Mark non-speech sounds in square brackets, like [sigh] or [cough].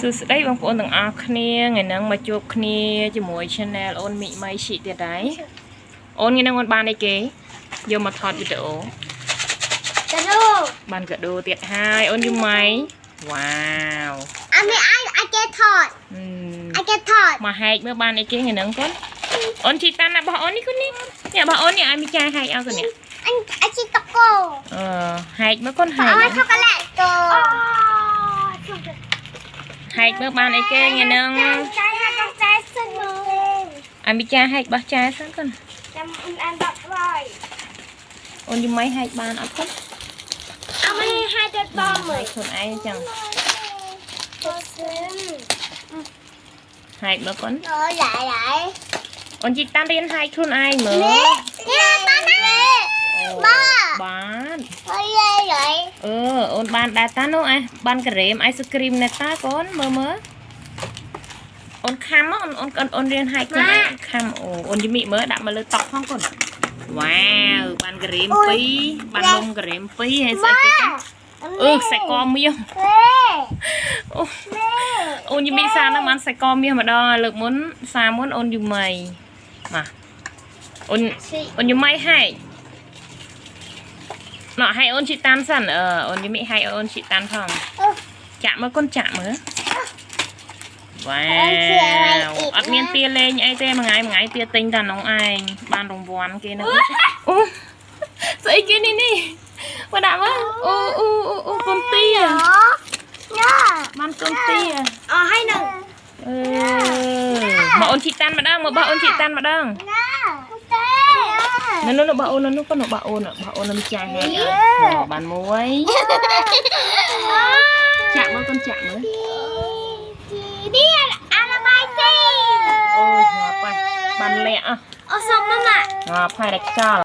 សួស្តីបងប្អូនទាំងអស់គ្នាថ្ងៃហ្នឹងមកជួបគ្នាជាមួយ Channel អូនមីម៉ៃឈីទៀតដែរអូនថ្ងៃហ្នឹងអូនបានអីគេយកមកថតវីដេអូទៅនោះបានកាដូទៀតហើយអូនយូម៉ៃវ៉ាវអាមីអាយអាគេថតអឺអាគេថតមកហែកមើលបានអីគេថ្ងៃហ្នឹងកូនអូនជីតាន់ណារបស់អូននេះកូននេះនេះរបស់អូននេះឲ្យមីចាយហែកឲ្យកូននេះអញអាជីតកោអឺហែកមើលកូនហែអូកយឆូកាឡេត កោហែកមើលបានអីគេថ្ងៃហ្នឹងចាយហាត់ចាយសិនមកឲ្យមីចាយហែកបោះចាយសិនកូនចាំអានដកថ្លៃអូនយូម៉ៃហែកបានអត់កូនអមីហាត់ទៅតមើហែលកខ្លួនឯងចឹងទៅសិនហែកមើលកូនអូយឡាយឡាយអូនជីតាន់រៀនហែកខ្លួនឯងមើល เออโอนบานดาตาโนไอบานกระเรมไอศครีมเนต้าก้อนเมื่อเมื่อโอนคำอะโอนโอนโอนเรียนไฮกันคำโอ้โอนยิมิเมื่อดับมาเลยตอกห้องก่อนว้าวบานกระเรมปีบานลมกระเรมปีไอศกรีมเออใส่กอมเมียวโอนยิมิซานัมันใส่กอมี้มาดอเลือกมุนซามุนโอนยิมเมมาโอนโอนยิมไมให้ Nọ hay ôn chị tan sẵn. Ở ôn với mẹ hay ôn chị tan phòng Chạm mà con chạm nữa Wow Ất miên tia lên như ai thế mà ngay mà ngay tia tinh thần ông ai. Ban đồng vòn kia nữa. [laughs] Dậy kia đi đi. Bà đạm á u u u ô con tia. Ban con tia. À hay nè Ừ. Mà ôn chị Tan mà đang Mà bà ôn chị Tan mà đang នោះនៅបោះអូននៅនោះប៉ុណ្ណោះបោះអូនបោះអូននឹងចាស់ហែកអើយបានមួយចាក់មើលកូនចាក់មើលនេះអារបាយស៊ីអូយងាប់ហើយបានលាក់អស់អូសុំម៉ាម៉ាងាប់ហើយតែខ្យល់